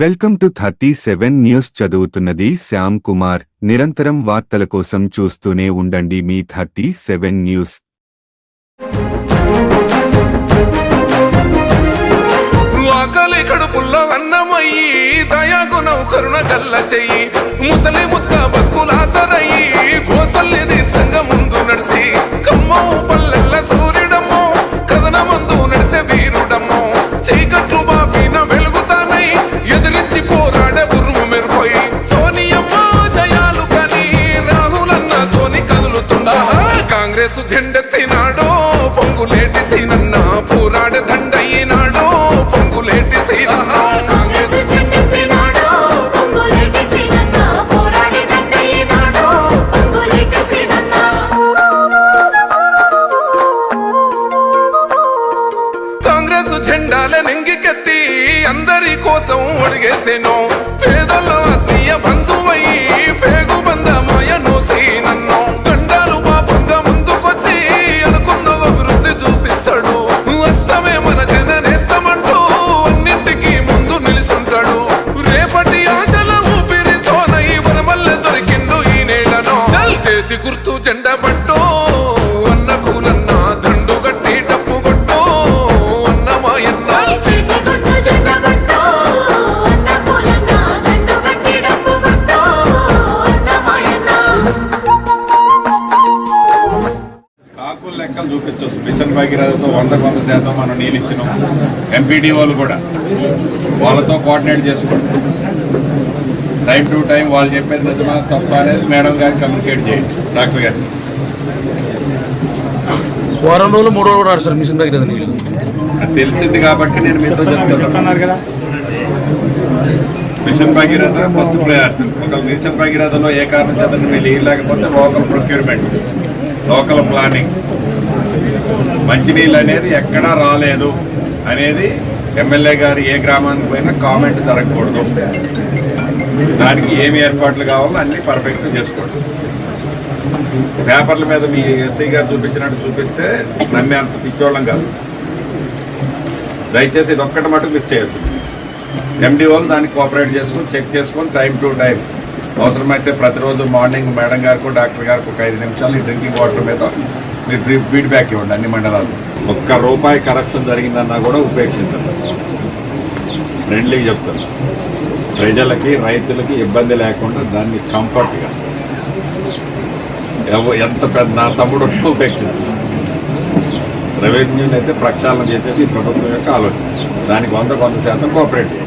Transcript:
Welcome to thirty seven news చదువుతున్నది శ్యామ్ కుమార్. నిరంతరం వార్తల కోసం చూస్తూనే ఉండండి మీ థర్టీ సెవెన్ న్యూస్. ఆకలి కడుపుల్లో అన్నమయ్యి దయాగుణం కరుణ గల్ల చెయ్యి ముసలి ముత్క బతుకులాసరయ్యి. కాంగ్రెస్ జెండెత్తినాడో పొంగులేటి సీనన్న పోరాడే దండయ్యినాడో పొంగులేటి సీనన్న కాంగ్రెస్ జెండెత్తినాడో పొంగులేటి సీనన్న పోరాడి దండయ్యనాడో పొంగులేటి సీనన్న కాంగ్రెస్ జెండాల నెంగికెత్తి అందరి కోసం అడిగేసేను చేతి గుర్తు జెండా పట్టు అన్న కూలన్న దండు గట్టి డప్పు కొట్టు అన్న మాయన్న. కాకుల లెక్కలు చూపించవచ్చు మిషన్ భగీరథతో వందకు వంద శాతం మనం నీళ్ళు ఇచ్చినాం. ఎంపీడీ వాళ్ళు కూడా. వాళ్ళతో కోఆర్డినేట్ చేసుకోండి. టైం టు టైం వాళ్ళు చెప్పేది నిజమా తప్ప అనేది మేడం గారికి కమ్యూనికేట్ చేయండి. డాక్టర్ గారికి వారం రోజులు మూడు రోజులు రాడు సార్ మిషన్ దగ్గర నీళ్ళు. అది తెలిసింది కాబట్టి నేను మీతో చెప్తున్నాను. కదా. మిషన్ భగీరథ ఫస్ట్ ప్రయారిటీ ఒక మిషన్ భగీరథలో ఏ కారణం చేత మీరు లేకపోతే లోకల్ ప్రొక్యూర్మెంట్ లోకల్ ప్లానింగ్ మంచినీళ్ళు అనేది ఎక్కడా రాలేదు అనేది ఎమ్మెల్యే గారు ఏ గ్రామానికి పోయినా కామెంట్ జరగకూడదు. దానికి ఏమి ఏర్పాట్లు కావాలో అన్ని పర్ఫెక్ట్గా చేసుకోండి. పేపర్ల మీద మీ ఎస్ఐ గారు చూపించినట్టు చూపిస్తే నమ్మే అంత పిచ్చోళ్ళం కాదు. దయచేసి ఇది ఒక్కటి మటుకు మిస్ చేయొద్దు. ఎండి వాళ్ళు దాన్ని కోఆపరేట్ చేసుకొని చెక్ చేసుకొని టైం టు టైం అవసరమైతే ప్రతిరోజు మార్నింగ్ మేడం గారికి డాక్టర్ గారికి ఒక ఐదు నిమిషాలు ఈ డ్రింకింగ్ వాటర్ మీద మీరు ఫీడ్బ్యాక్ ఇవ్వండి అన్ని మండలాలు ఒక్క రూపాయి కరప్షన్ జరిగిందన్నా కూడా ఉపేక్షించండి. ఫ్రెండ్లీగా చెప్తాను. ప్రజలకి రైతులకి ఇబ్బంది లేకుండా దాన్ని కంఫర్ట్గా. ఎవ- ఎంత పెద్ద నా తమ్ముడు ఉపేక్షించు. రెవెన్యూని అయితే ప్రక్షాళన చేసేది ఈ ప్రభుత్వం యొక్క ఆలోచన. దానికి వంద వంద శాతం కోఆపరేటివ్.